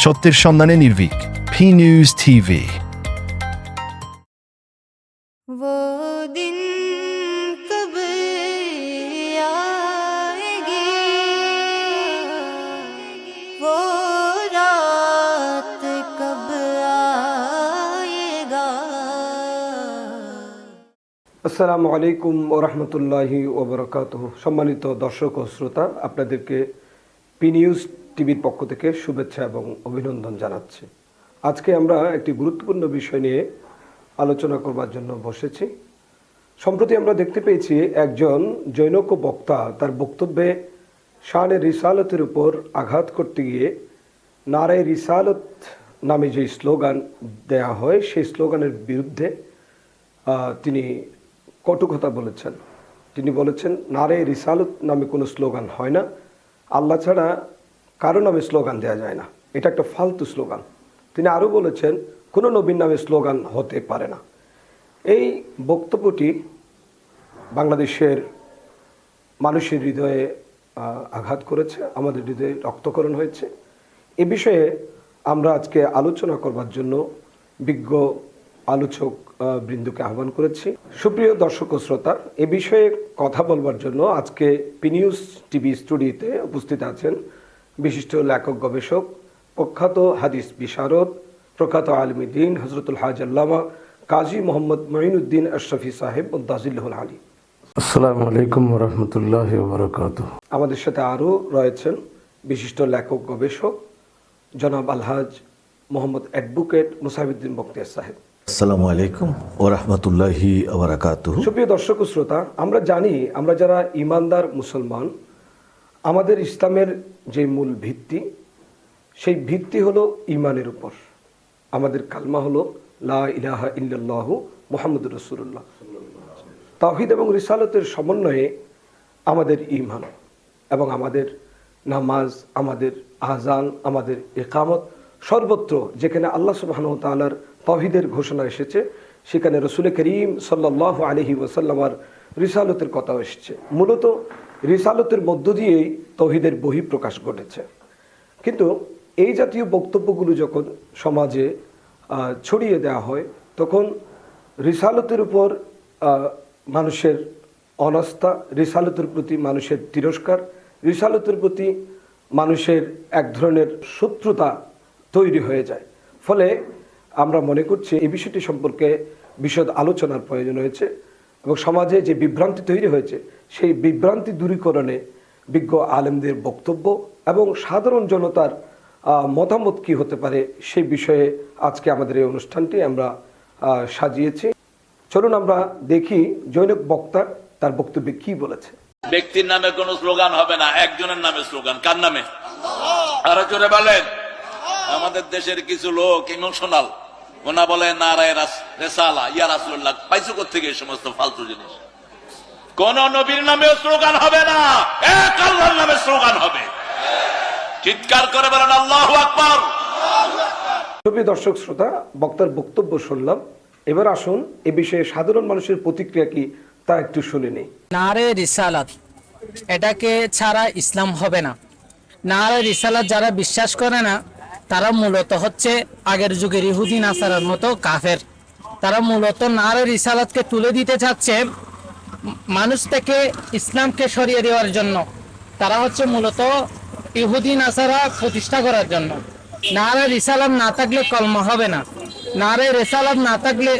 সত্যের সন্ধানে নির্ভীক ফি নিউজ টিভি আসসালামু আলাইকুম ওরহমতুল্লাহি ওবরাকাত সম্মানিত দর্শক ও শ্রোতা আপনাদেরকে পি নিউজ টিভির পক্ষ থেকে শুভেচ্ছা এবং অভিনন্দন জানাচ্ছি। আজকে আমরা একটি গুরুত্বপূর্ণ বিষয় নিয়ে আলোচনা করবার জন্য বসেছি। সম্প্রতি আমরা দেখতে পেয়েছি একজন জৈনক বক্তা তার বক্তব্যে শানে রিসালতের উপর আঘাত করতে গিয়ে নারে রিসালত নামে যে স্লোগান দেয়া হয়, সেই স্লোগানের বিরুদ্ধে তিনি কটু কথা বলেছেন। তিনি বলেছেন, নারে রিসালত নামে কোনো স্লোগান হয় না। আল্লাহ ছাড়া কারও নামে স্লোগান দেওয়া যায় না। এটা একটা ফালতু স্লোগান। তিনি আরও বলেছেন, কোনো নবীর নামে স্লোগান হতে পারে না। এই বক্তব্যটি বাংলাদেশের মানুষের হৃদয়ে আঘাত করেছে, আমাদের হৃদয়ে রক্তকরণ হয়েছে। এ বিষয়ে আমরা আজকে আলোচনা করবার জন্য বিজ্ঞ আলোচক বৃন্দকে আহ্বান করেছি। সুপ্রিয় দর্শক ও শ্রোতা এ বিষয়ে কথা বলবার জন্য আজকে পিনিউজ টিভি স্টুডিওতে উপস্থিত আছেন বিশিষ্ট লেখক গবেষক প্রখ্যাত হাদিস বিশারদ প্রখ্যাত আলমী দিন হজরতুল হাজ আল্লামা কাজী মোহাম্মদ মঈনুদ্দিন আশরফি সাহেব মুদাজিল্লাহুল আলী। আসসালামু আলাইকুম রহমতুল্লাহ বরকাত আমাদের সাথে আরও রয়েছেন বিশিষ্ট লেখক গবেষক জনাব আলহাজ মোহাম্মদ অ্যাডভোকেট মুসাহিউদ্দিন বক্তিয়ার সাহেব। আসসালামু আলাইকুম ও রহমতুল্লাহি সুপ্রিয় দর্শক শ্রোতা, আমরা জানি, আমরা যারা ইমানদার মুসলমান, আমাদের ইসলামের যে মূল ভিত্তি, সেই ভিত্তি হলো ইমানের উপর। আমাদের কালমা হলো, লা ইলাহা ইল্লাল্লাহু মোহাম্মদ রসুল্লাহ তাহিদ এবং রিসালতের সমন্বয়ে আমাদের ইমান এবং আমাদের নামাজ, আমাদের আজান আমাদের একামত সর্বত্র যেখানে আল্লাহ সুবাহন তালার তহিদের ঘোষণা এসেছে। সেখানে রসুল করিম সাল্লাহ আলহি ওসাল্লামার রিসালতের কথা এসেছে। মূলত রিসালতের মধ্য দিয়েই তহিদের বহিঃপ্রকাশ ঘটেছে। কিন্তু এই জাতীয় বক্তব্যগুলো যখন সমাজে ছড়িয়ে দেওয়া হয়, তখন রিসালতের উপর মানুষের অনাস্থা, রিসালতের প্রতি মানুষের তিরস্কার, রিসালতের প্রতি মানুষের এক ধরনের শত্রুতা তৈরি হয়ে যায়। ফলে আমরা মনে করছি এই বিষয়টি সম্পর্কে বিশদ আলোচনার প্রয়োজন হয়েছে এবং সমাজে যে বিভ্রান্তি তৈরি হয়েছে, সেই বিভ্রান্তি দূরীকরণে বিজ্ঞ আলেমদের বক্তব্য এবং সাধারণ জনতার মতামত কি হতে পারে সেই বিষয়ে আজকে আমাদের এই অনুষ্ঠানটি আমরা সাজিয়েছি। চলুন আমরা দেখি জৈনক বক্তা তার বক্তব্যে কি বলেছে। ব্যক্তির নামে কোন স্লোগান হবে না, একজনের নামে স্লোগান। কার নামে? আরও জোরে বলেন। আমাদের দেশের কিছু লোক ইমোশনাল। ওনা বলে নারায় রেসালা ইয়া রাসুল্লাহ পাইছো থেকে এই সমস্ত ফালতু জিনিস? কোন নবীর নামে স্লোগান হবে না। এক আল্লাহর নামে স্লোগান হবে। চিৎকার করে বলেন আল্লাহ আকবর! সুপ্রিয় দর্শক শ্রোতা বক্তার বক্তব্য শুনলাম। এবার আসুন এ বিষয়ে সাধারণ মানুষের প্রতিক্রিয়া কি তা একটু শুনে নেই। নারে রিসালাত এটাকে ছাড়া ইসলাম হবে না। নারে রিসালাত যারা বিশ্বাস করে না তারা মূলত হচ্ছে আগের যুগের ইহুদি নাসারার মতো কাফের। তারা মূলত নারে রিসালাতকে তুলে দিতে চাচ্ছে মানুষ থেকে ইসলামকে সরিয়ে দেওয়ার জন্য। তারা হচ্ছে মূলত ইহুদি নাসারা প্রতিষ্ঠা করার জন্য। নারে রিসালাত না থাকলে কলম হবে না। নারে রিসালাত না থাকলে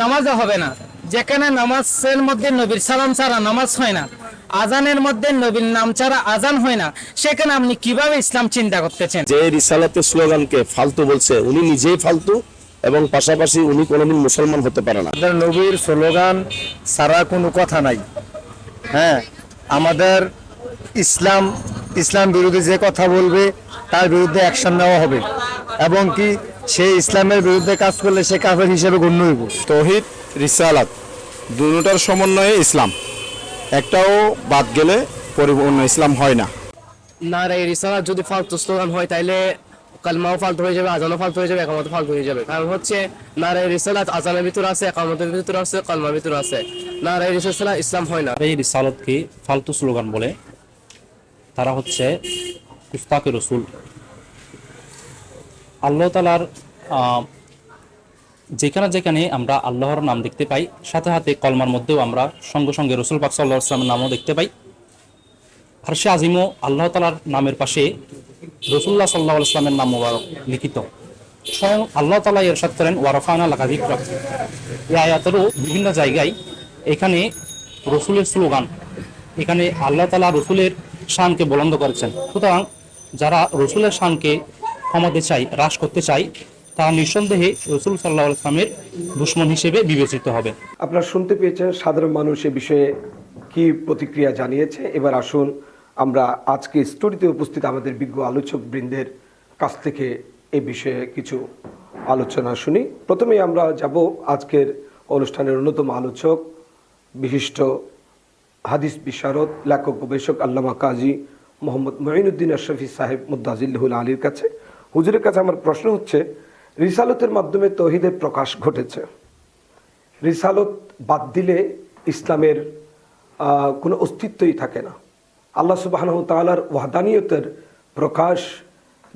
নামাজও হবে না। যেখানে নামাজের মধ্যে নবীর সালাম ছাড়া নামাজ হয় না। আজানের মধ্যে নবীর নাম ছাড়া আজান হয় না। সেখানে আপনি কীভাবে ইসলাম চিন্তা করতেছেন? যে রিসালাতের স্লোগানকে ফালতু বলছে উনি নিজেই ফালতু এবং পাশাপাশি উনি কোনোদিন মুসলমান হতে পারে না। আমাদের নবীর স্লোগান সারা কোনো কথা নাই। হ্যাঁ আমাদের ইসলাম ইসলাম বিরোধী যে কথা বলবে তার বিরুদ্ধে অ্যাকশন নেওয়া হবে। এবং কি সে ইসলামের বিরুদ্ধে কাজ করলে সে কাফের হিসেবে গণ্য হইব। তহিদ রিসালাত দুটার সমন্বয়ে ইসলাম। একটাও বাদ গেলে পরিপূর্ণ ইসলাম হয় না। না রে রিসালাত যদি ফালতু স্লোগান হয় তাইলে কালমাও ফালতু হয়ে যাবে আজানও ফালতু হয়ে যাবে একামত ফালতু হয়ে যাবে। কারণ হচ্ছে না রে রিসালাত আজানের ভিতর আছে একামতের ভিতর আছে কালমার ভিতর আছে। না রে রিসালাত ইসলাম হয় না। এই রিসালতকে ফালতু স্লোগান বলে? তারা হচ্ছে কুস্তাকে রসুল। আল্লাহ তালার যেখানে যেখানে আমরা আল্লাহর নাম দেখতে পাই, সাথে সাথে কলমার মধ্যেও আমরা সঙ্গে সঙ্গে রসুল পাক সাল্লাহ নামও দেখতে পাই। আর আজিমও আল্লাহ তালার নামের পাশে রসুল্লাহ সাল্লাহ আসলামের নাম মোবারক লিখিত। স্বয়ং আল্লাহ তালা এরশাদ করেন ওয়ারফানা এই আয়াতেরও বিভিন্ন জায়গায় এখানে রসুলের স্লোগান, এখানে আল্লাহ তালা রসুলের শানকে বলন্দ করেছেন। সুতরাং যারা রসুলের শানকে কমাতে চাই হ্রাস করতে চাই তারা নিঃসন্দেহে রসুল সাল্লাহ দুশ্মন হিসেবে বিবেচিত হবে। আপনারা শুনতে পেয়েছেন সাধারণ মানুষ এ বিষয়ে কি প্রতিক্রিয়া জানিয়েছে। এবার আসুন আমরা আজকে স্টোরিতে উপস্থিত আমাদের বিজ্ঞ আলোচক বৃন্দের কাছ থেকে এ বিষয়ে কিছু আলোচনা শুনি। প্রথমেই আমরা যাব আজকের অনুষ্ঠানের অন্যতম আলোচক, বিশিষ্ট হাদিস বিশারদ, লেখক, গবেষক, আল্লামা কাজী মোহাম্মদ মঈনুদ্দিন আশরফি সাহেব মুদাজিল্লাহুল আলীর কাছে। হুজুরের কাছে আমার প্রশ্ন হচ্ছে রিসালতের মাধ্যমে তহিদের প্রকাশ ঘটেছে। রিসালত বাদ দিলে ইসলামের কোনো অস্তিত্বই থাকে না। আল্লাহ সুবাহ তালার ওয়াদানিয়তের প্রকাশ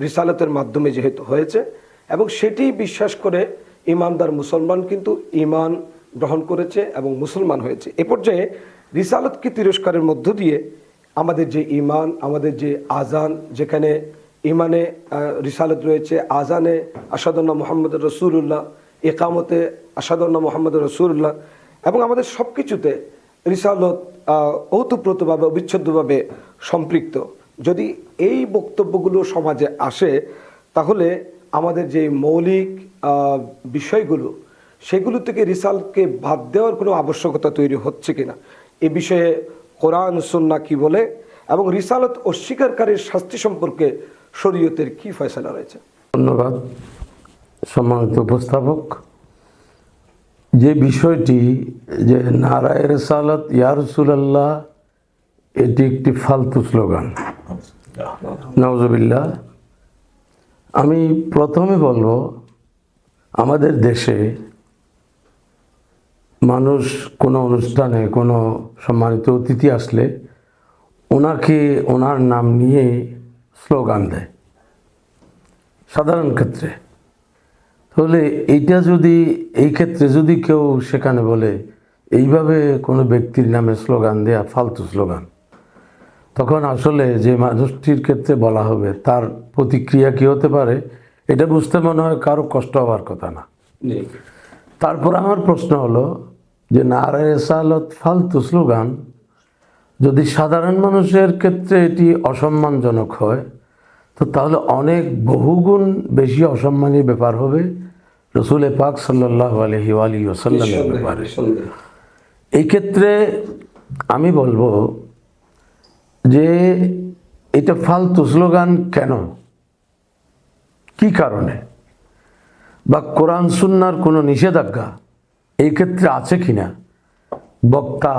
রিসালতের মাধ্যমে যেহেতু হয়েছে এবং সেটি বিশ্বাস করে ইমানদার মুসলমান কিন্তু ইমান গ্রহণ করেছে এবং মুসলমান হয়েছে। এ পর্যায়ে রিসালতকে তিরস্কারের মধ্য দিয়ে আমাদের যে ইমান, আমাদের যে আজান যেখানে ইমানে রিসালত রয়েছে। আজানে আসাদুল্লাহ মোহাম্মদ রসুল্লাহ একামতে আসাদুল্লাহ মোহাম্মদ রসুল্লাহ এবং আমাদের সব কিছুতে রিসালত ওতপ্রোতভাবে অবিচ্ছেদ্যভাবে সম্পৃক্ত। যদি এই বক্তব্যগুলো সমাজে আসে, তাহলে আমাদের যে মৌলিক বিষয়গুলো, সেগুলো থেকে রিসালকে বাদ দেওয়ার কোনো আবশ্যকতা তৈরি হচ্ছে কিনা, এ বিষয়ে কোরআন, সুন্না কি বলে এবং রিসালত অস্বীকারীর শাস্তি সম্পর্কে শরীয়তের কি ফয়সলা রয়েছে? ধন্যবাদ, সম্মানিত উপস্থাপক। যে বিষয়টি যে নারায়ের সালাত ইয়ারসুল্লাহ এটি একটি ফালতু স্লোগান। নওজবিল্লা আমি প্রথমে বলব, আমাদের দেশে মানুষ কোনো অনুষ্ঠানে কোনো সম্মানিত অতিথি আসলে ওনাকে ওনার নাম নিয়ে স্লোগান দেয়। সাধারণ ক্ষেত্রে। তাহলে এইটা যদি এই ক্ষেত্রে যদি কেউ সেখানে বলে এইভাবে কোনো ব্যক্তির নামে স্লোগান দেয়া ফালতু স্লোগান। তখন আসলে যে মানুষটির ক্ষেত্রে বলা হবে তার প্রতিক্রিয়া কী হতে পারে এটা বুঝতে মনে হয় কারও কষ্ট হওয়ার কথা না। তারপর আমার প্রশ্ন হলো যে নারায় সালত ফালতু স্লোগান যদি সাধারণ মানুষের ক্ষেত্রে এটি অসম্মানজনক হয় তো তাহলে অনেক বহুগুণ বেশি অসম্মানী ব্যাপার হবে রসুল পাক সাল্লাহ আলহি আলী ওসাল্লামের ব্যাপারে। এই ক্ষেত্রে আমি বলব যে এটা ফালতু স্লোগান কেন? কি কারণে? বা কোরআন সুন্নার কোনো নিষেধাজ্ঞা এই ক্ষেত্রে আছে কিনা? বক্তা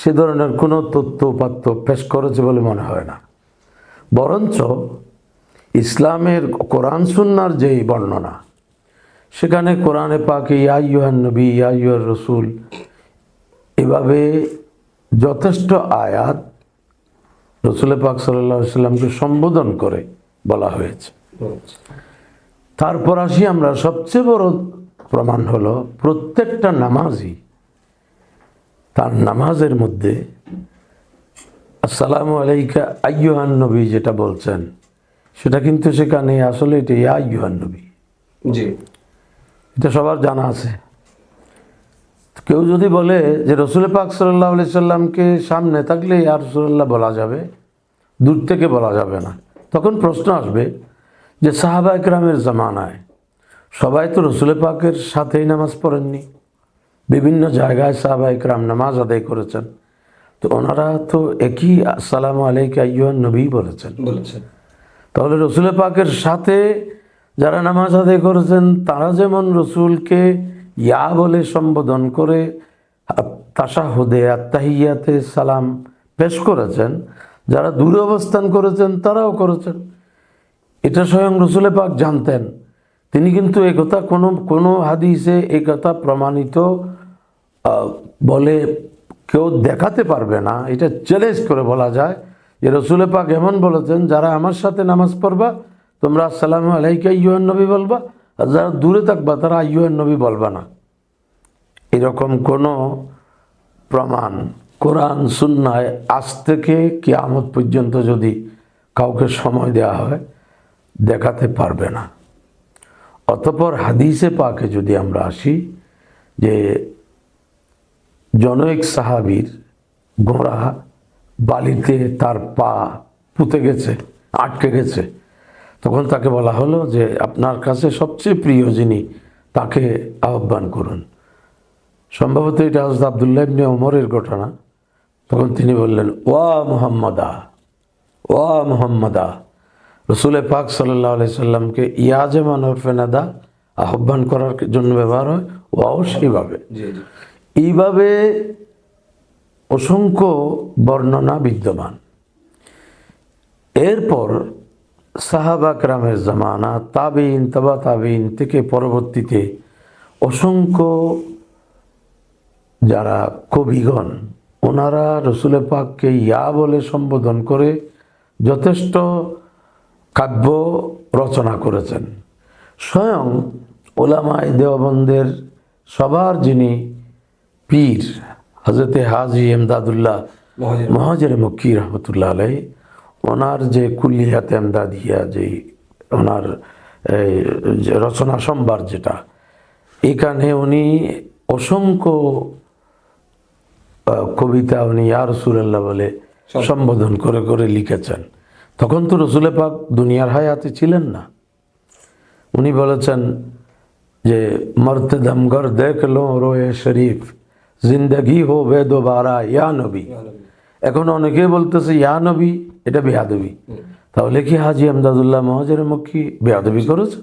সে ধরনের কোনো তথ্য উপাত্য পেশ করেছে বলে মনে হয় না। বরঞ্চ ইসলামের কোরআন সুন্নার যেই বর্ণনা, সেখানে কোরআনে পাকে ইয়াইয়ান নবী ইয়াইয়ার রসুল, এভাবে যথেষ্ট আয়াত রসুল পাক সাল্লাহ সাল্লামকে সম্বোধন করে বলা হয়েছে। তারপর আসি আমরা, সবচেয়ে বড় প্রমাণ হলো প্রত্যেকটা নামাজই তার নামাজের মধ্যে আসসালামু আলাইকা আയ്যুহান নবী যেটা বলছেন সেটা কিন্তু সেখানে আসলে এটা ইয়া আയ്যুহান নবী। জি। এটা সবার জানা আছে। কেউ যদি বলে যে রসুল পাক সাল্লাহ আলি সাল্লামকে সামনে থাকলে ইয়া রসুল্লাহ বলা যাবে দূর থেকে বলা যাবে না। তখন প্রশ্ন আসবে যে সাহাবা একরামের জামানায় সবাই তো রসুল পাকের সাথেই নামাজ পড়েননি। বিভিন্ন জায়গায় সাহাবা একরাম নামাজ আদায় করেছেন। তো ওনারা তো একই আসসালামু আলাইকা আইয়ুহান নবী বলেছেন। বলেছেন। তাহলে রসুল পাকের সাথে যারা নামাজ আদায় করেছেন তারা যেমন রসুলকে ইয়া বলে সম্বোধন করে তাসাহুদে আত্মাহিয়াতে সালাম পেশ করেছেন যারা দূরে অবস্থান করেছেন তারাও করেছেন। এটা স্বয়ং রসুল পাক জানতেন। তিনি কিন্তু একথা কোনো কোনো হাদিসে একথা প্রমাণিত বলে কেউ দেখাতে পারবে না। এটা চ্যালেঞ্জ করে বলা যায় যে রসুল পাক এমন বলেছেন, যারা আমার সাথে নামাজ পড়বা, তোমরা আসসালামু আলাইকা ইউএন নবী বলবা, আর যারা দূরে থাকবা, তারা ইউহান নবী বলবা না। এরকম কোনো প্রমাণ কোরআন সুন্নায় আজ থেকে কিয়ামত পর্যন্ত যদি কাউকে সময় দেওয়া হয়, দেখাতে পারবে না। অতপর হাদিসে পাকে যদি আমরা আসি যে জনৈক সাহাবীর গোড়া বালিতে তার পা পুঁতে গেছে, আটকে গেছে, তখন তাকে বলা হলো যে আপনার কাছে সবচেয়ে প্রিয় যিনি তাকে আহ্বান করুন। সম্ভবত এটা হজরত আবদুল্লাহ ইবনে ওমরের ঘটনা। তখন তিনি বললেন, ওয়া মুহাম্মদা ওয়া মুহাম্মদা। রসুল পাক সাল্লাহ আলি সাল্লামকে ইয়াজেমান ওরফেনাদা আহ্বান করার জন্য ব্যবহার হয় ওয়াও সেইভাবে। এইভাবে অসংখ্য বর্ণনা বিদ্যমান। এরপর সাহাবা ক্রামের জামানা তাবিন তাবা তাবিন থেকে পরবর্তীতে অসংখ্য যারা কবিগণ ওনারা রসুলের পাককে ইয়া বলে সম্বোধন করে যথেষ্ট কাব্য রচনা করেছেন। স্বয়ং ওলামাই দেওবন্দের সবার যিনি পীর হজরতে হাজি এমদাদুল্লাহ মহাজের মক্কি রহমতুল্লাহ আলাই ওনার যে কুল্লিয়াত এমদাদিয়া যে ওনার এই, যে রচনা সম্ভার যেটা এখানে উনি অসংখ্য কবিতা উনি আর রসুল্লাহ বলে সম্বোধন করে করে লিখেছেন। তখন তো রসুলে পাক দুনিয়ার হায়াতে ছিলেন না। উনি বলেছেন যে মরতে দমগর দেখ লো রোয়ে শরীফ জিন্দগি হো বে দোবারা ইয়া নবী। এখন অনেকে বলতেছে ইয়া নবী এটা বেয়াদবি। তাহলে কি হাজি আমদাদুল্লাহ মহাজের মুখী বেয়াদবি করেছে?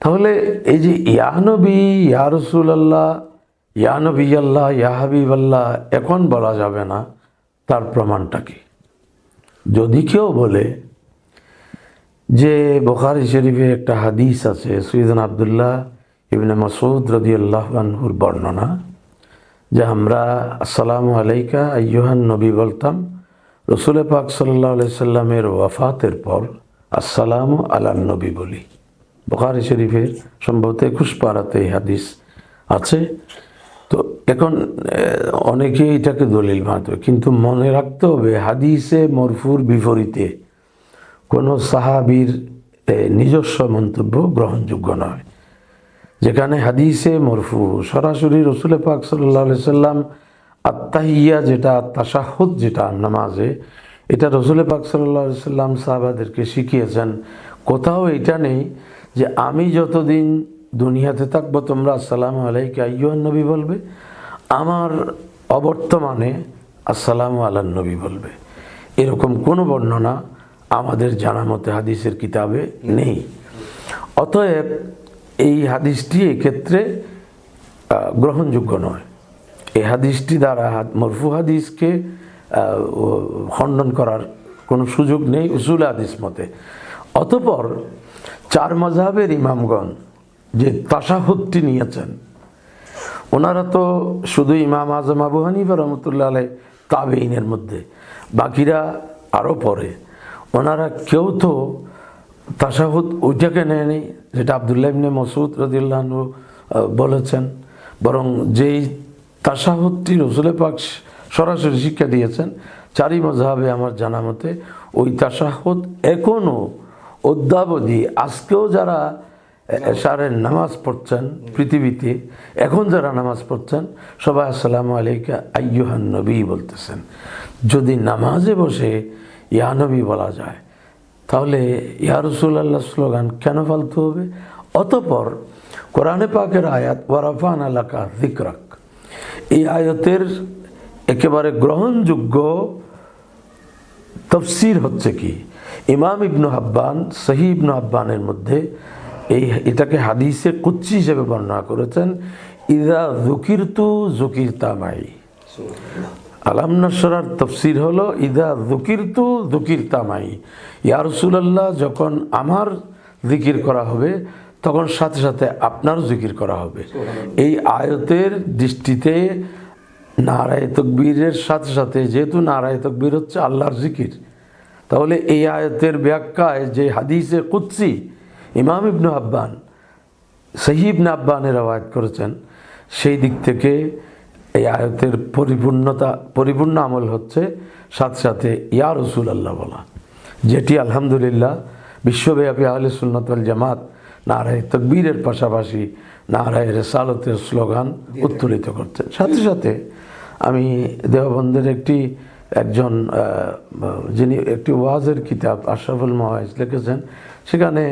তাহলে এই যে ইয়া নবী ইয়া রসুল আল্লাহ ইয়া নবী আল্লাহ ইয়া হাবিব আল্লাহ এখন বলা যাবে না তার প্রমাণটা কি? যদি কেউ বলে যে বোখারি শরীফে একটা হাদিস আছে, সৈয়দন আবদুল্লাহ ইবনে মাসুদ রদি আল্লাহ আনহুর বর্ণনা, যে আমরা, আসসালামু আলাইকা আయ్য়ুহান নবী বলতাম, রসুল পাক সাল্লাহ সাল্লামের ওয়াফাতের পর আসসালামু আলান নবী বলি। বোখারি শরীফের সম্ভবত একুশ পাড়াতে হাদিস আছে। তো এখন অনেকে এটাকে দলিল মানতে কিন্তু মনে রাখতে হবে, হাদিসে মরফুর বিপরীতে কোনো সাহাবির নিজস্ব মন্তব্য গ্রহণযোগ্য নয়। যেখানে হাদিসে মরফু, সরাসরি রসুল পাক সাল্লাহ সাল্লাম আত্মাহিয়া যেটা তাসাহুদ যেটা নামাজে, এটা রসুল পাক সাল্লাহ সাল্লাম সাহাবাদেরকে শিখিয়েছেন। কোথাও এটা নেই যে আমি যতদিন দুনিয়াতে থাকব, তোমরা আসসালামু আলাইকা, আইয়ুহান নবী বলবে। আমার অবর্তমানে আসসালামু আলান নবী বলবে। এরকম কোনো বর্ণনা আমাদের জানা মতে হাদিসের কিতাবে নেই। অতএব এই হাদিসটি এক্ষেত্রে গ্রহণযোগ্য নয়। এই হাদিসটি দ্বারা মরফু হাদিসকে খণ্ডন করার কোনো সুযোগ নেই উসুল হাদিস মতে। অতপর চার মজাবের ইমামগণ যে তাসাহুদটি নিয়েছেন। ওনারা তো শুধু ইমাম আজম আবু হানিফা রহমতুল্লাহ আলাই তাবেইনের মধ্যে, বাকিরা আরও পরে। ওনারা কেউ তো তাসাহুদ ওইটাকে নেয়নি, যেটা আবদুল্লাহ ইবনে মসুদ রদিল্লাহনু বলেছেন। বরং যেই তাসাহুদটি রসুলে পাক সরাসরি শিক্ষা দিয়েছেন, চারি মজাবে আমার জানা মতে, ওই তাসাহুদ এখনও অদ্যাবধি আজকেও যারা এশারের নামাজ পড়ছেন পৃথিবীতে। এখন যারা নামাজ পড়ছেন, সবাই আসসালামু আলাইকা, আইয়ুহান নবী বলতেছেন। যদি নামাজে বসে ইয়া নবী বলা যায়, তাহলে ইয়ারসুল রসুল্লাহ স্লোগান কেন ফালতু হবে? অতপর কোরআনে পাকের আয়াত ওয়ারাফান আলাকা দিকরাক এই আয়াতের একেবারে গ্রহণযোগ্য তফসির হচ্ছে কি? ইমাম ইবনু হাব্বান সহি ইবনু হাব্বানের মধ্যে এই এটাকে হাদিসে কুচ্ছি হিসেবে বর্ণনা করেছেন, ইদা জুকিরতু জুকির তামাই আলাম নসরার তফসির হলো, ইদা জুকিরতু জুকির তামাই ইয়া রসুলাল্লাহ, যখন আমার জিকির করা হবে, তখন সাথে সাথে আপনার জিকির করা হবে। এই আয়তের দৃষ্টিতে নারায় তকবীরের সাথে সাথে, যেহেতু নারায় তকবীর হচ্ছে আল্লাহর জিকির, তাহলে এই আয়তের ব্যাখ্যায় যে হাদিসে কুৎসি ইমাম ইবনু আব্বান সহিবনে আব্বানের আওয়াজ করেছেন। সেই দিক থেকে এই আয়তের পরিপূর্ণতা, পরিপূর্ণ আমল হচ্ছে সাথে সাথে ইয়া রসুল আল্লাহ বলা, যেটি আলহামদুলিল্লাহ বিশ্বব্যাপী আহলে সুন্নতল জামাত নারায় তকবীরের পাশাপাশি নারায় রেসালতের স্লোগান উত্তোলিত করছেন সাথে সাথে আমি দেওবন্দের একটি, একজন যিনি একটি ওয়াজের কিতাব আশরাফুল মাওয়াজ লিখেছেন, সেখানে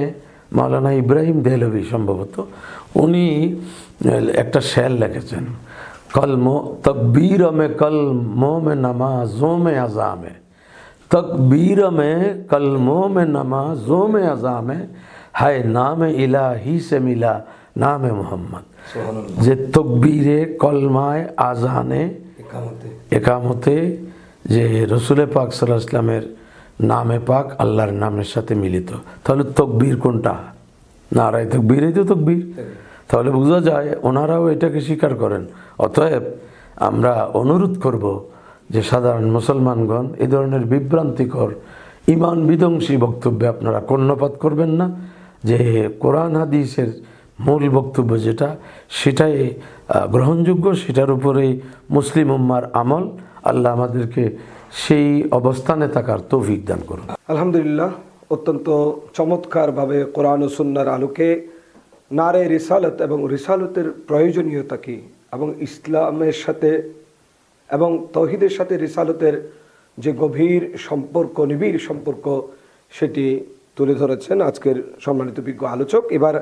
মাওলানা ইব্রাহিম দেহলভি সম্ভবত উনি একটা শ্যাল লিখেছেন কলম তকবীর মে কলমো মে নমাজো মে আজামে তকবীর মে কলমো মে নমাজো মে আজামে হায় নাম ইলাহি সে মিলা নামে মোহাম্মদ। যে তকবীরে কলমায় আজানে একামতে। যে রসুল পাক সাল্লাহ ইসলামের নামে পাক, আল্লাহর নামের সাথে মিলিত। তাহলে তকবীর কোনটা? নারায় তকবীরই তো তকবীর। তাহলে বোঝা যায় ওনারাও এটাকে স্বীকার করেন। অতএব আমরা অনুরোধ করব যে সাধারণ মুসলমানগণ, এ ধরনের বিভ্রান্তিকর ইমান বিধ্বংসী বক্তব্যে আপনারা কর্ণপাত করবেন না, যে কোরআন হাদিসের মূল বক্তব্য যেটা, সেটাই গ্রহণযোগ্য, সেটার উপরেই মুসলিম উম্মার আমল। আল্লাহ আমাদেরকে সেই অবস্থানে থাকার তৌফিক দান করুন। আলহামদুলিল্লাহ, অত্যন্ত চমৎকারভাবে কোরআন ও সুন্নার আলোকে নারে রিসালত এবং রিসালতের প্রয়োজনীয়তা কী এবং ইসলামের সাথে এবং তহিদের সাথে রিসালতের যে গভীর সম্পর্ক, নিবিড় সম্পর্ক, সেটি তুলে ধরেছেন আজকের সম্মানিত বিজ্ঞ আলোচক। এবার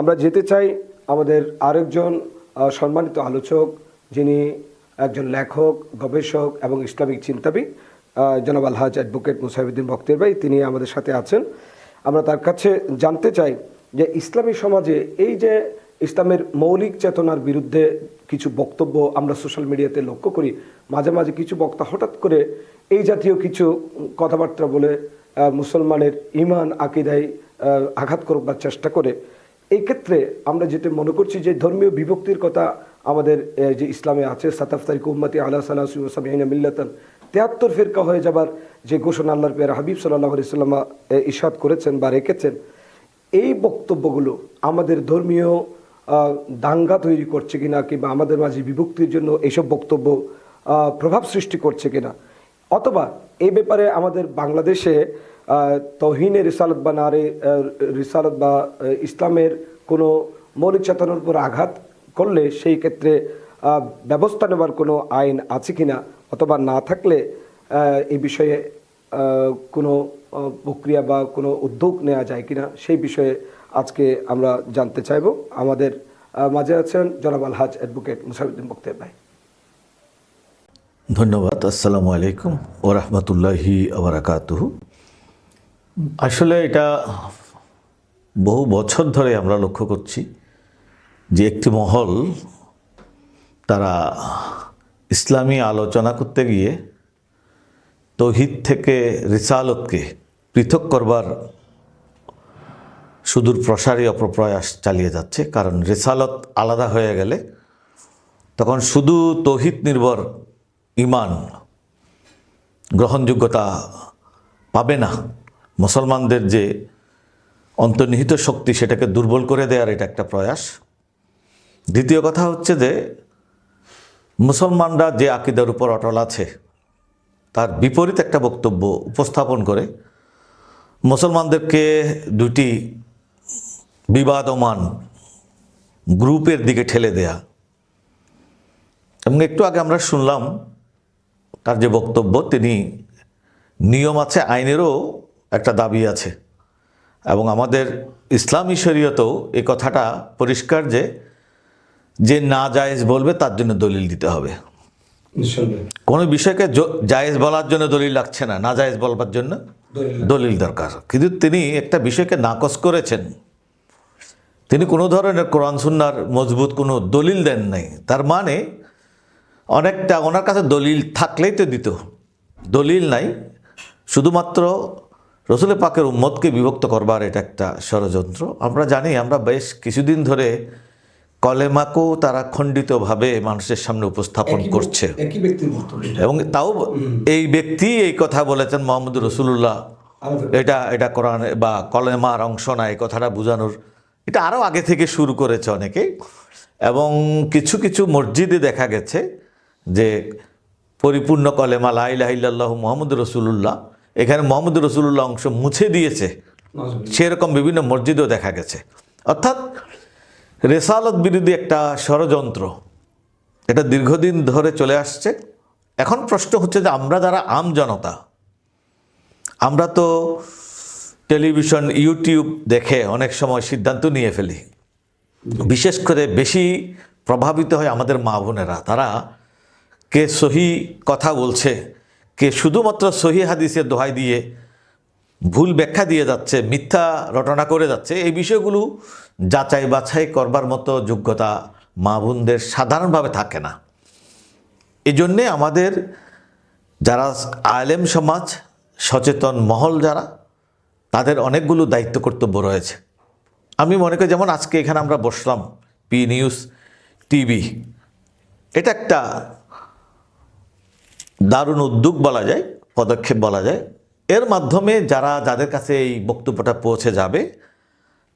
আমরা যেতে চাই আমাদের আরেকজন সম্মানিত আলোচক যিনি একজন লেখক, গবেষক এবং ইসলামিক চিন্তাবিদ জনাব আলহাজ অ্যাডভোকেট মুসাহিউদ্দিন বক্তের ভাই। তিনি আমাদের সাথে আছেন। আমরা তার কাছে জানতে চাই যে ইসলামী সমাজে এই যে ইসলামের মৌলিক চেতনার বিরুদ্ধে কিছু বক্তব্য আমরা সোশ্যাল মিডিয়াতে লক্ষ্য করি, মাঝে মাঝে কিছু বক্তা হঠাৎ করে এই জাতীয় কিছু কথাবার্তা বলে মুসলমানের ইমান আকিদায় আঘাত করবার চেষ্টা করে। এই ক্ষেত্রে আমরা যেটা মনে করছি যে ধর্মীয় বিভক্তির কথা আমাদের যে ইসলামে আছে সাতাফ তারিখ উম্মতি আল্লাহ সাল্লাহ মিল্লাতন তেহাত্তর ফিরকা হয়ে যাবার যে ঘোষণা আল্লাহর পেয়ার হাবিব সাল্লাহ সাল্লামা ইশাদ করেছেন বা রেখেছেন, এই বক্তব্যগুলো আমাদের ধর্মীয় দাঙ্গা তৈরি করছে কিনা কিংবা আমাদের মাঝে বিভক্তির জন্য এইসব বক্তব্য প্রভাব সৃষ্টি করছে কিনা, অথবা এই ব্যাপারে আমাদের বাংলাদেশে তহিনে রিসালত বা নারে রিসালত বা ইসলামের কোনো মৌলিক চেতনার উপর আঘাত করলে সেই ক্ষেত্রে ব্যবস্থা নেবার কোনো আইন আছে কিনা অথবা না থাকলে এই বিষয়ে কোনো প্রক্রিয়া বা কোনো উদ্যোগ নেওয়া যায় কিনা সেই বিষয়ে আজকে আমরা জানতে চাইব। আমাদের মাঝে আছেন জনাব আলহাজ অ্যাডভোকেট মুসাফিদ্দিন বক্তের ভাই। ধন্যবাদ, আসসালামু আলাইকুম ও রহমতুল্লাহি আসলে এটা বহু বছর ধরে আমরা লক্ষ্য করছি যে একটি মহল তারা ইসলামী আলোচনা করতে গিয়ে তৌহিদ থেকে রিসালতকে পৃথক করবার সুদূর প্রসারী অপপ্রয়াস চালিয়ে যাচ্ছে। কারণ রিসালত আলাদা হয়ে গেলে তখন শুধু তৌহিদ নির্ভর ইমান গ্রহণযোগ্যতা পাবে না। মুসলমানদের যে অন্তর্নিহিত শক্তি সেটাকে দুর্বল করে দেওয়ার এটা একটা প্রয়াস। দ্বিতীয় কথা হচ্ছে যে, মুসলমানরা যে আকিদার উপর অটল আছে, তার বিপরীত একটা বক্তব্য উপস্থাপন করে, মুসলমানদেরকে দুটি বিবাদমান গ্রুপের দিকে ঠেলে দেয়া। এবং একটু আগে আমরা শুনলাম তার যে বক্তব্য, তিনি নিয়ম আছে, আইনেরও একটা দাবি আছে। এবং আমাদের ইসলামী শরীয়তেও এ কথাটা পরিষ্কার যে যে না জায়েজ বলবে তার জন্য দলিল দিতে হবে। কোনো বিষয়কে জায়েজ বলার জন্য দলিল লাগছে না না জায়েজ বলবার জন্য দলিল দরকার। কিন্তু তিনি একটা বিষয়কে নাকচ করেছেন। তিনি কোনো ধরনের কোরআন সুন্নার মজবুত কোনো দলিল দেন নাই। তার মানে অনেকটা ওনার কাছে দলিল থাকলেই তো দিত। দলিল নাই। শুধুমাত্র রসুল পাকের উম্মতকে বিভক্ত করবার এটা একটা ষড়যন্ত্র। আমরা জানি আমরা বেশ কিছুদিন ধরে কলেমাকেও তারা খণ্ডিতভাবে মানুষের সামনে উপস্থাপন করছে। এবং তাও এই ব্যক্তি এই কথা বলেছেন মোহাম্মদ রসুল্লাহ এটা এটা কোরআন বা কলেমার অংশ না এই কথাটা বোঝানোর এটা আরও আগে থেকে শুরু করেছে অনেকে এবং কিছু কিছু মসজিদে দেখা গেছে যে পরিপূর্ণ কলেমা লাইলাহ মোহাম্মদ রসুল্লাহ এখানে মোহাম্মদ রসুল্লাহ অংশ মুছে দিয়েছে। সেরকম বিভিন্ন মসজিদেও দেখা গেছে। অর্থাৎ রেসালত বিরোধী একটা ষড়যন্ত্র। এটা দীর্ঘদিন ধরে চলে আসছে। এখন প্রশ্ন হচ্ছে যে আমরা যারা আম জনতা, আমরা তো টেলিভিশন, ইউটিউব দেখে অনেক সময় সিদ্ধান্ত নিয়ে ফেলি। বিশেষ করে বেশি প্রভাবিত হয় আমাদের মা বোনেরা। তারা কে সহি কথা বলছে, কে শুধুমাত্র সহি হাদিসের দোহাই দিয়ে ভুল ব্যাখ্যা দিয়ে যাচ্ছে, মিথ্যা রটনা করে যাচ্ছে, এই বিষয়গুলো যাচাই বাছাই করবার মতো যোগ্যতা মা বোনদের সাধারণভাবে থাকে না। এই জন্যে আমাদের যারা আলেম সমাজ, সচেতন মহল যারা, তাদের অনেকগুলো দায়িত্ব কর্তব্য রয়েছে। আমি মনে করি যেমন আজকে এখানে আমরা বসলাম, পি নিউজ টিভি। এটা একটা দারুণ উদ্যোগ বলা যায়, পদক্ষেপ বলা যায়। এর মাধ্যমে যারা যাদের কাছে এই বক্তব্যটা পৌঁছে যাবে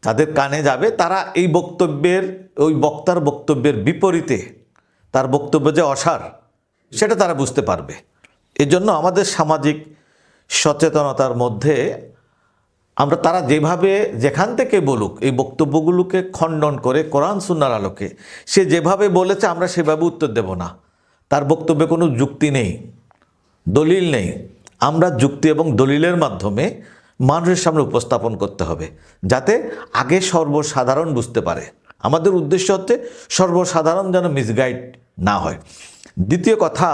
তাদের কানে যাবে, তারা এই বক্তব্যের, ওই বক্তার বক্তব্যের বিপরীতে তার বক্তব্য যে অসার, সেটা তারা বুঝতে পারবে। এজন্য আমাদের সামাজিক সচেতনতার মধ্যে আমরা তারা যেভাবে যেখান থেকে বলুক, এই বক্তব্যগুলোকে খণ্ডন করে কোরআন সুন্নার আলোকে, সে যেভাবে বলেছে আমরা সেভাবে উত্তর দেব না। তার বক্তব্যে কোনো যুক্তি নেই, দলিল নেই। আমরা যুক্তি এবং দলিলের মাধ্যমে মানুষের সামনে উপস্থাপন করতে হবে, যাতে আগে সর্বসাধারণ বুঝতে পারে। আমাদের উদ্দেশ্য হচ্ছে সর্বসাধারণ যেন মিসগাইড না হয়। দ্বিতীয় কথা,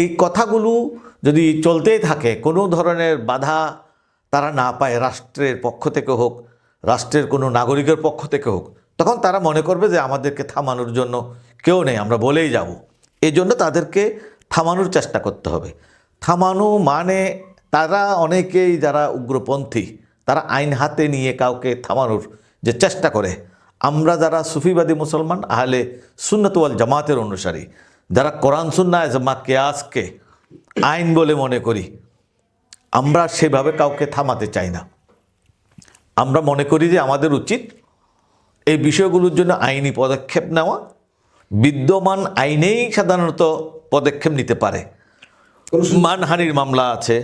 এই কথাগুলো যদি চলতেই থাকে, কোনো ধরনের বাধা তারা না পায়, রাষ্ট্রের পক্ষ থেকে হোক, রাষ্ট্রের কোনো নাগরিকের পক্ষ থেকে হোক, তখন তারা মনে করবে যে আমাদেরকে থামানোর জন্য কেউ নেই, আমরা বলেই যাব। এই জন্য তাদেরকে থামানোর চেষ্টা করতে হবে। থামানো মানে তারা অনেকেই যারা উগ্রপন্থী, তারা আইন হাতে নিয়ে কাউকে থামানোর যে চেষ্টা করে। আমরা যারা সুফিবাদী মুসলমান, আহলে সুন্নতওয়াল জামাতের অনুসারী, যারা কোরআন সুন্না এজমা কেয়াসকে আইন বলে মনে করি, আমরা সেভাবে কাউকে থামাতে চাই না। আমরা মনে করি যে আমাদের উচিত এই বিষয়গুলোর জন্য আইনি পদক্ষেপ নেওয়া। বিদ্যমান আইনেই সাধারণত পদক্ষেপ নিতে পারে। মানহানির মামলা আছে।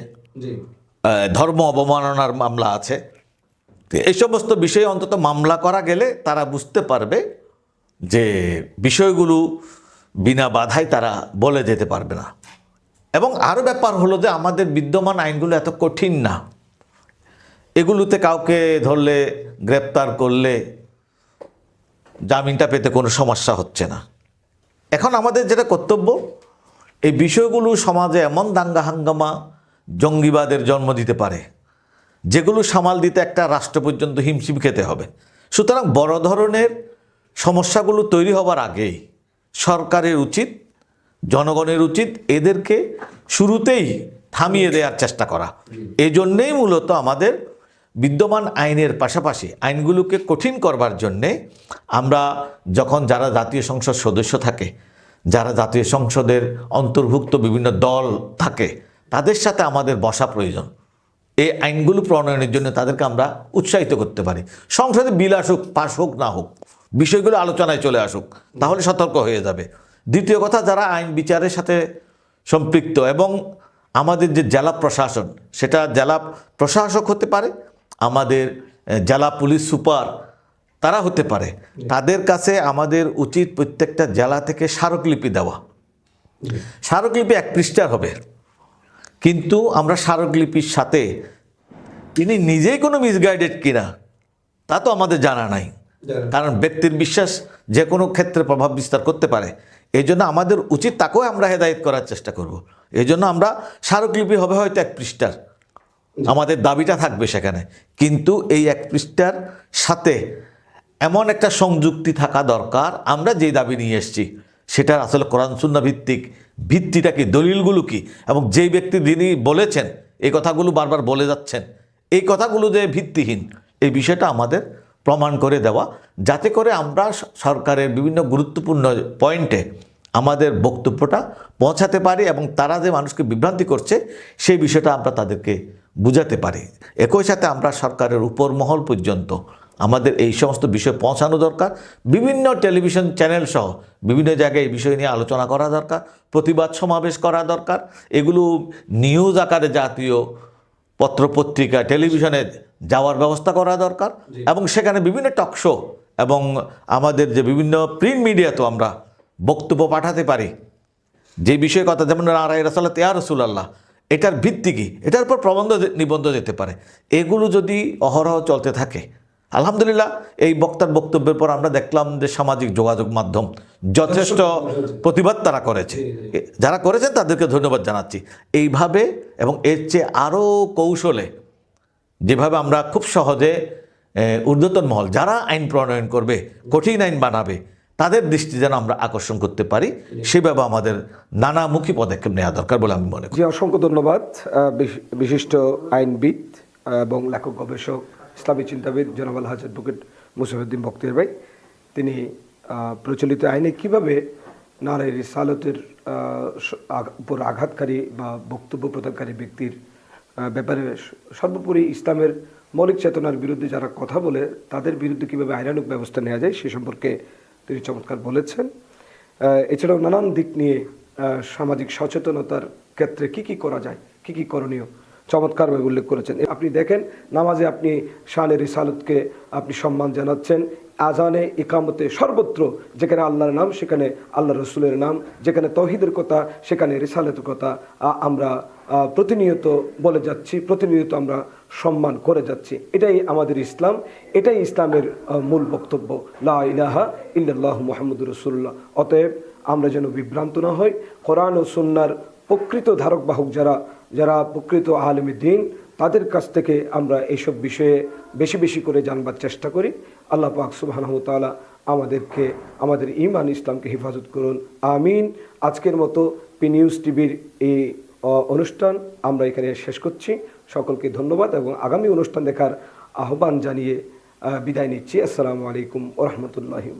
ধর্ম অবমাননার মামলা আছে। এই সমস্ত বিষয়ে অন্তত মামলা করা গেলে তারা বুঝতে পারবে যে বিষয়গুলো বিনা বাধায় তারা বলে যেতে পারবে না। এবং আরও ব্যাপার হলো যে আমাদের বিদ্যমান আইনগুলো এত কঠিন না। এগুলোতে কাউকে ধরলে গ্রেপ্তার করলে জামিনটা পেতে কোনো সমস্যা হচ্ছে না। এখন আমাদের যেটা কর্তব্য এই বিষয়গুলো সমাজে এমন দাঙ্গা হাঙ্গামা জঙ্গিবাদের জন্ম দিতে পারে, যেগুলো সামাল দিতে একটা রাষ্ট্র পর্যন্ত হিমশিম খেতে হবে। সুতরাং বড় ধরনের সমস্যাগুলো তৈরি হবার আগেই সরকারের উচিত, জনগণের উচিত এদেরকে শুরুতেই থামিয়ে দেওয়ার চেষ্টা করা। এজন্যেই মূলত আমাদের বিদ্যমান আইনের পাশাপাশি আইনগুলোকে কঠিন করবার জন্যে আমরা যখন যারা জাতীয় সংসদ সদস্য থাকে যারা জাতীয় সংসদের অন্তর্ভুক্ত বিভিন্ন দল থাকে, তাদের সাথে আমাদের বসা প্রয়োজন। এই আইনগুলো প্রণয়নের জন্য তাদেরকে আমরা উৎসাহিত করতে পারি। সংসদে বিল আসুক, পাশ হোক, না হোক, বিষয়গুলো আলোচনায় চলে আসুক, তাহলে সতর্ক হয়ে যাবে। দ্বিতীয় কথা, যারা আইন বিচারের সাথে সম্পৃক্ত এবং আমাদের যে জেলা প্রশাসন, সেটা জেলা প্রশাসক হতে পারে, আমাদের জেলা পুলিশ সুপার তারা হতে পারে। তাদের কাছে আমাদের উচিত প্রত্যেকটা জেলা থেকে স্মারকলিপি দেওয়া। স্মারকলিপি এক পৃষ্ঠার হবে। কিন্তু আমরা স্মারকলিপির সাথে তিনি নিজেই কোনো মিসগাইডেড কিনা তা তো আমাদের জানা নাই। কারণ ব্যক্তির বিশ্বাস যে কোনো ক্ষেত্রে প্রভাব বিস্তার করতে পারে। এই জন্য আমাদের উচিত তাকেও আমরা হেদায়েত করার চেষ্টা করব। এই জন্য আমরা স্মারকলিপি হবে হয়তো এক পৃষ্ঠার। আমাদের দাবিটা থাকবে সেখানে। কিন্তু এই এক পৃষ্ঠার সাথে এমন একটা সংযুক্তি থাকা দরকার, আমরা যে দাবি নিয়ে এসেছি সেটার আসলে কোরআন ভিত্তিক। ভিত্তিটা কি, দলিলগুলো কি? এবং যেই ব্যক্তি যিনি বলেছেন, এই কথাগুলো বারবার বলে যাচ্ছেন, এই কথাগুলো যে ভিত্তিহীন, এই বিষয়টা আমাদের প্রমাণ করে দেওয়া, যাতে করে আমরা সরকারের বিভিন্ন গুরুত্বপূর্ণ পয়েন্টে আমাদের বক্তব্যটা পৌঁছাতে পারি এবং তারা যে মানুষকে বিভ্রান্তি করছে, সেই বিষয়টা আমরা তাদেরকে বুঝাতে পারি। একই সাথে আমরা সরকারের উপর মহল পর্যন্ত আমাদের এই সমস্ত বিষয় পৌঁছানো দরকার। বিভিন্ন টেলিভিশন চ্যানেল সহ বিভিন্ন জায়গায় এই বিষয় নিয়ে আলোচনা করা দরকার প্রতিবাদ সমাবেশ করা দরকার। এগুলো নিউজ আকারে জাতীয় পত্রপত্রিকা টেলিভিশনে যাওয়ার ব্যবস্থা করা দরকার এবং সেখানে বিভিন্ন টক শো এবং আমাদের যে বিভিন্ন প্রিন্ট মিডিয়াতেও আমরা বক্তব্য পাঠাতে পারি। যে বিষয়ে কথা যেমন নারায় রাসাল্লাহ তেয়া রসুলাল্লাহ এটার ভিত্তি কি? এটার উপর প্রবন্ধ নিবন্ধ যেতে পারে। এগুলো যদি অহরহ চলতে থাকে আলহামদুলিল্লাহ এই বক্তার বক্তব্যের পর আমরা দেখলাম যে সামাজিক যোগাযোগ মাধ্যম যথেষ্ট প্রতিবাদ তারা করেছে। যারা করেছেন তাদেরকে ধন্যবাদ জানাচ্ছি। এইভাবে এবং এর চেয়ে আরও কৌশলে যেভাবে আমরা খুব সহজে ঊর্ধ্বতন মহল যারা আইন প্রণয়ন করবে কঠিন আইন বানাবে তাদের দৃষ্টি যেন আমরা আকর্ষণ করতে পারি সেভাবে আমাদের নানামুখী পদক্ষেপ নেওয়া দরকার বলে আমি মনে করি। অসংখ্য ধন্যবাদ বিশিষ্ট আইনবিদ এবং লেখক গবেষক ইসলামী চিন্তাবিদ জনাব আলহাজ অ্যাডভোকেট মুসাফুদ্দিন বক্তের ভাই। তিনি প্রচলিত আইনে কীভাবে নারী রিসালতের উপর আঘাতকারী বা বক্তব্য প্রদানকারী ব্যক্তির ব্যাপারে সর্বোপরি ইসলামের মৌলিক চেতনার বিরুদ্ধে যারা কথা বলে, তাদের বিরুদ্ধে কীভাবে আইনানুক ব্যবস্থা নেওয়া যায় সে সম্পর্কে তিনি চমৎকার বলেছেন। এছাড়াও নানান দিক নিয়ে সামাজিক সচেতনতার ক্ষেত্রে কি কি করা যায়, কি কি করণীয় চমৎকারভাবে উল্লেখ করেছেন। আপনি দেখেন, নামাজে আপনি শানের রিসালতকে আপনি সম্মান জানাচ্ছেন। আজানে ইকামতে সর্বত্র যেখানে আল্লাহর নাম, সেখানে আল্লাহ রসুলের নাম, যেখানে তহিদের কথা, সেখানে রিসালতের কথা আমরা প্রতিনিয়ত বলে যাচ্ছি, প্রতিনিয়ত আমরা সম্মান করে যাচ্ছি। এটাই আমাদের ইসলাম, এটাই ইসলামের মূল বক্তব্য। লা ইলাহা ইল্লাল্লাহ মুহাম্মদুর রসুল্লাহ অতএব আমরা যেন বিভ্রান্ত না হই। কোরআন ও সুন্নার প্রকৃত ধারক বাহক যারা যারা প্রকৃত আলমী দিন, তাদের কাছ থেকে আমরা এইসব বিষয়ে বেশি বেশি করে জানবার চেষ্টা করি। আল্লাহ পাক সুবাহানহতালা আমাদেরকে, আমাদের ইমান ইসলামকে হেফাজত করুন। আমিন। আজকের মতো পি নিউজ টিভির এই অনুষ্ঠান আমরা এখানে শেষ করছি। সকলকে ধন্যবাদ এবং আগামী অনুষ্ঠান দেখার আহ্বান জানিয়ে বিদায় নিচ্ছি। আসসালামু আলাইকুম ওরহমতুল্লাহি